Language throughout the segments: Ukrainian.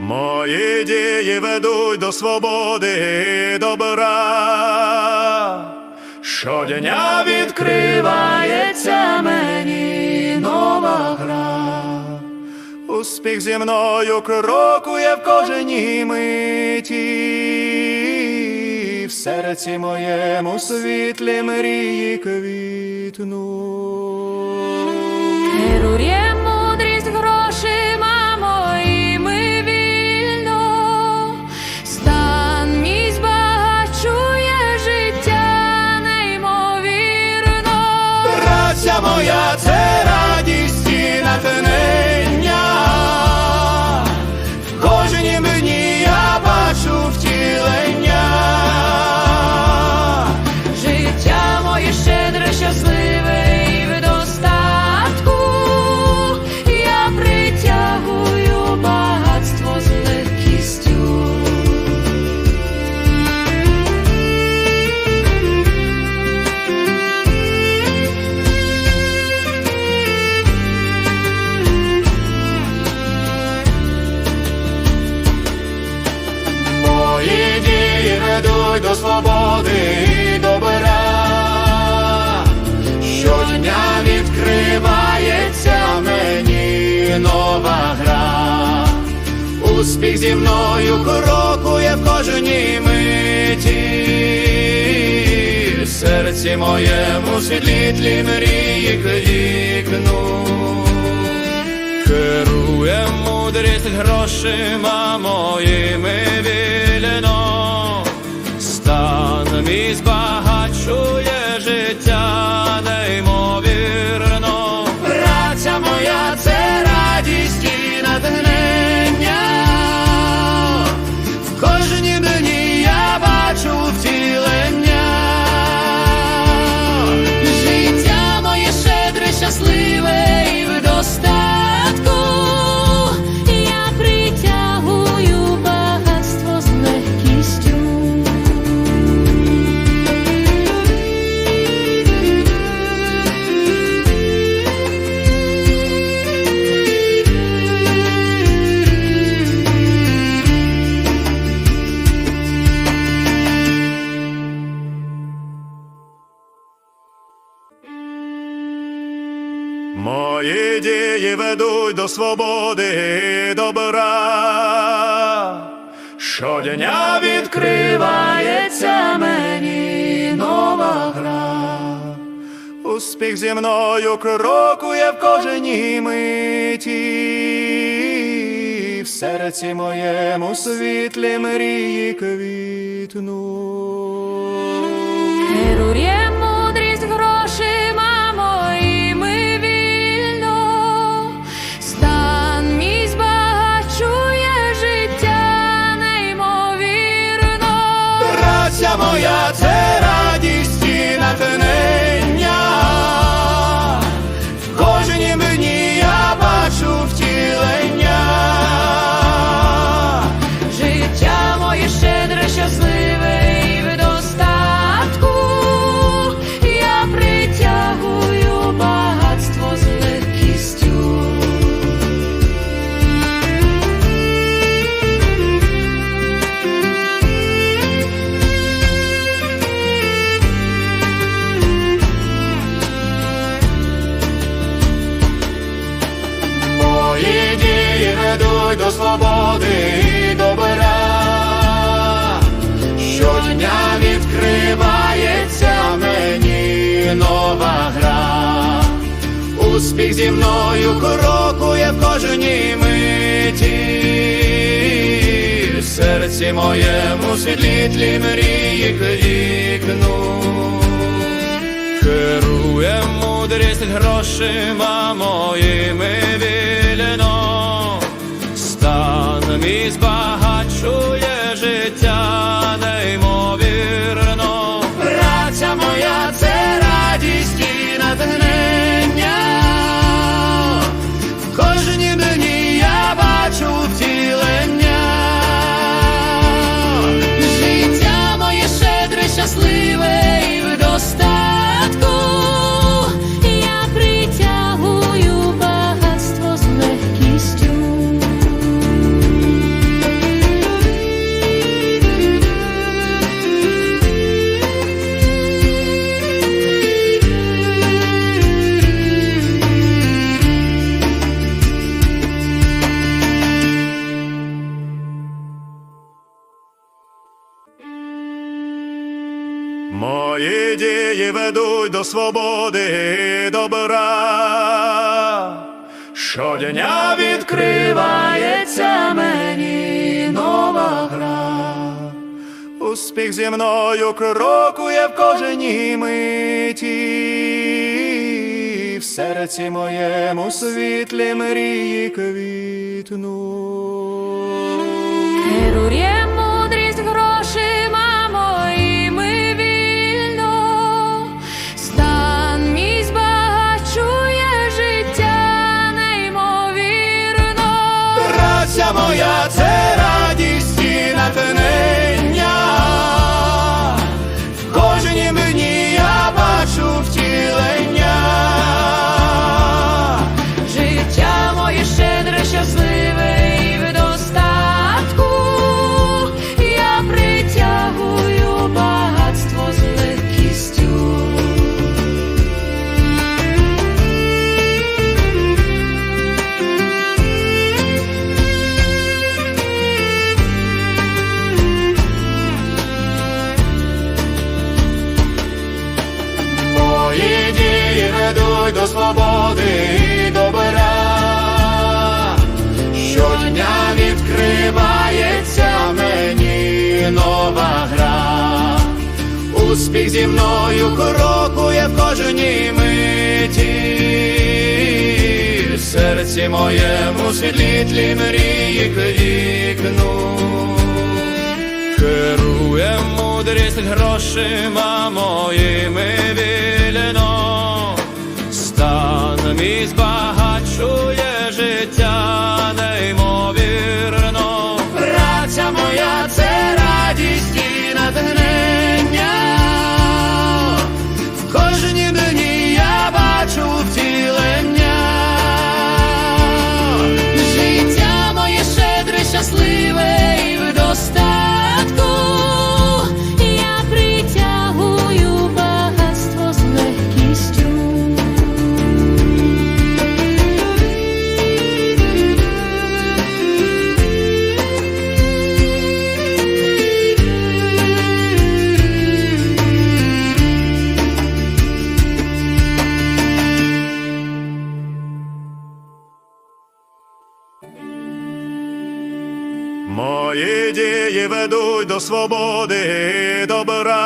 Мої дії ведуть до свободи і добра. Щодня відкривається мені нова гра. Успіх зі мною крокує в кожній миті. В серці моєму світлі мрії квітну. Керує Праця моя це радість і натхнення. Свободи і добра. Щодня відкривається мені нова гра. Успіх зі мною крокує в кожній миті. В серці моєму світлі мрії клікну. Керує мудрість грошима моїми вільно, мій збагачує Мої дії ведуть до свободи і добра. Щодня відкривається мені нова гра. Успіх зі мною крокує в кожній миті. В серці моєму світлі мрії квітну. Керує Праця моя відкривається мені нова гра. Успіх зі мною крокує в кожній миті. В серці моєму світлі мрії клікну. Керує мудрість грошима моїми вільно, стан мій збагачує дії ведуть до свободи і добра. Щодня відкривається мені нова гра. Успіх зі мною крокує в кожній миті, в серці моєму світлі мрії квітнуть. Праця моя це радість і натхнення. До свободи і добра. Щодня відкривається мені нова гра. Успіх зі мною крокує в кожній миті. В серці моєму світлі мрії квікнуть. Керує мудрість грошима моїми вільно, стан мій Мої дії ведуть до свободи і добра.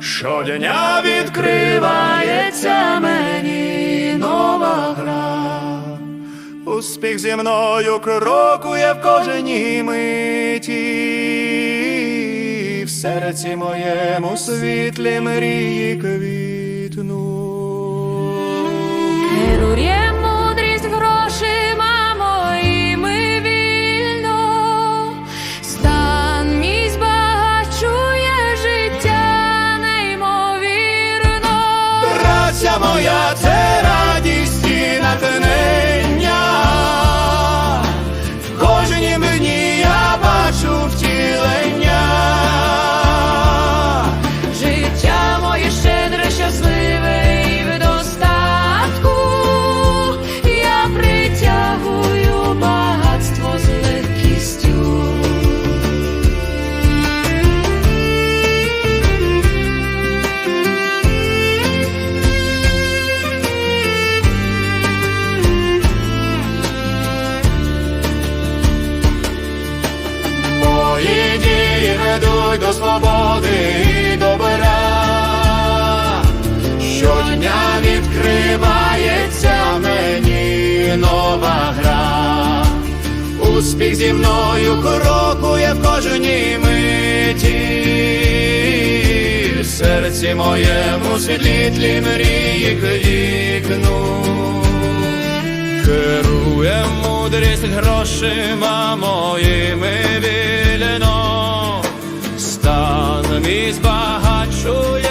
Щодня відкривається мені нова гра. Успіх зі мною крокує в кожній миті. В серці моєму світлі мрії квітнуть. Праця моя це Успіх зі мною крокує в кожній миті. В серці моєму світлі мрії квікнуть. Керує мудрість грошима моїми вільно, стан мій збагачує